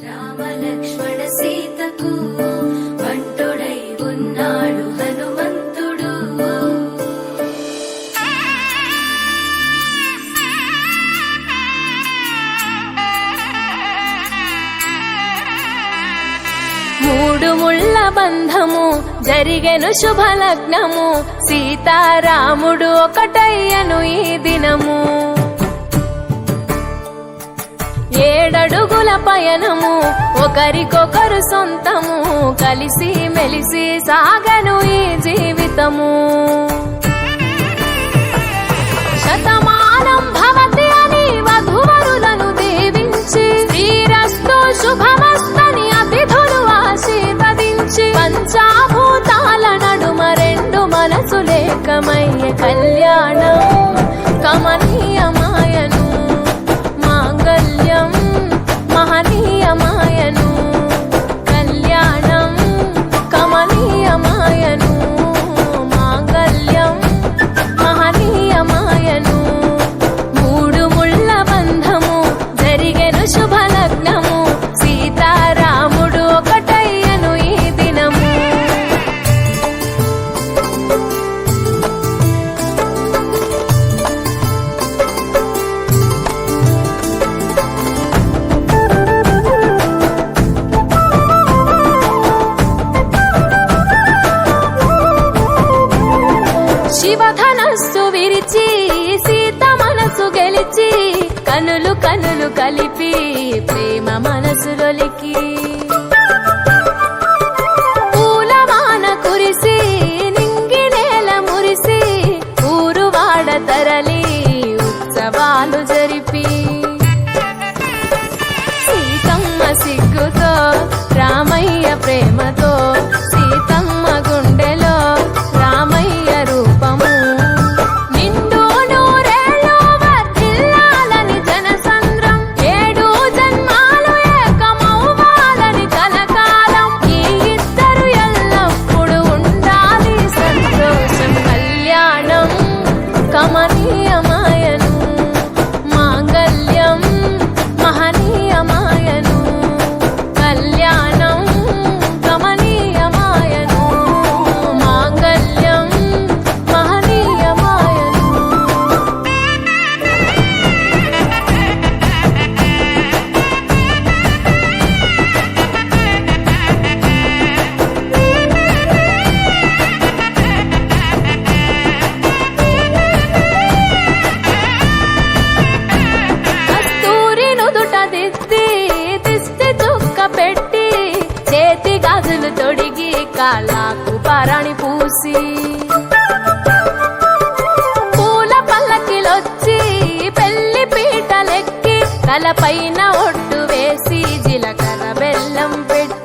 రామ సీతకు ఉన్నాడు హనుమంతుడు. మూడు ముళ్ళ బంధము జరిగెను శుభలగ్నము సీతారాముడు ఒకటయ్యను ఈ దినము. ఏడడు పయనము ఒకరికొకరు సొంతము కలిసి మెలిసి సాగను ఈ జీవితము. శతమానం భవతి అని వధువరులను దీవించి శ్రీరస్తు శుభమస్తని అతిథులు ఆశీర్వదించి పంచాభూతాల నడుమ రెండు మనసు లేకమయ్య కళ్యాణం. కమనీయమాయను శివధనస్సు విరిచి సీత మనసు గెలిచి కనులు కనులు కలిపి ప్రేమ మనసులొలికి పూలవాన కురిసి నింగి నేల మురిసి ఊరు వాడ తరలి ఉత్సవాలు జరిపి. సీతమ్మ సిగ్గుతో రామయ్య ప్రేమతో తొడిగి పరణి పూసి పూల పల్లకిలొచ్చి పెళ్ళి పీటలెక్కి తలపైన ఒట్టు వేసి జీలకర్ర బెల్లం పెట్టి